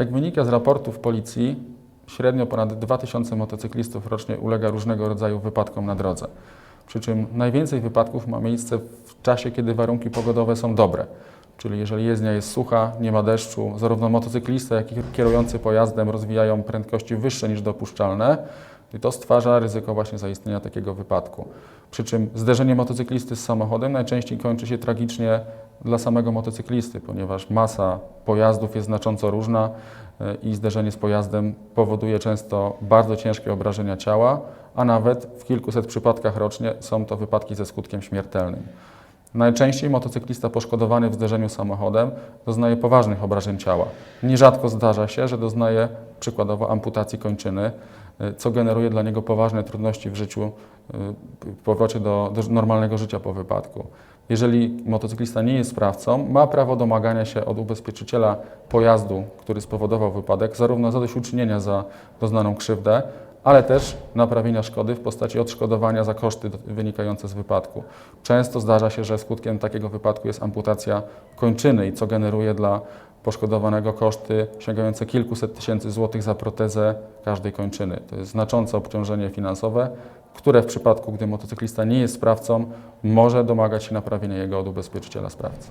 Jak wynika z raportów policji, średnio ponad 2000 motocyklistów rocznie ulega różnego rodzaju wypadkom na drodze. Przy czym najwięcej wypadków ma miejsce w czasie, kiedy warunki pogodowe są dobre. Czyli jeżeli jezdnia jest sucha, nie ma deszczu, zarówno motocyklista, jak i kierujący pojazdem rozwijają prędkości wyższe niż dopuszczalne, i to stwarza ryzyko właśnie zaistnienia takiego wypadku. Przy czym zderzenie motocyklisty z samochodem najczęściej kończy się tragicznie dla samego motocyklisty, ponieważ masa pojazdów jest znacząco różna e, i zderzenie z pojazdem powoduje często bardzo ciężkie obrażenia ciała, a nawet w kilkuset przypadkach rocznie są to wypadki ze skutkiem śmiertelnym. Najczęściej motocyklista poszkodowany w zderzeniu samochodem doznaje poważnych obrażeń ciała. Nierzadko zdarza się, że doznaje przykładowo amputacji kończyny, co generuje dla niego poważne trudności w życiu, w powrocie do, do normalnego życia po wypadku. Jeżeli motocyklista nie jest sprawcą, ma prawo domagania się od ubezpieczyciela pojazdu, który spowodował wypadek, zarówno zadośćuczynienia za doznaną krzywdę, ale też naprawienia szkody w postaci odszkodowania za koszty wynikające z wypadku. Często zdarza się, że skutkiem takiego wypadku jest amputacja kończyny, i co generuje dla poszkodowanego koszty sięgające kilkuset tysięcy złotych za protezę każdej kończyny. To jest znaczące obciążenie finansowe, które w przypadku, gdy motocyklista nie jest sprawcą, może domagać się naprawienia jego od ubezpieczyciela sprawcy.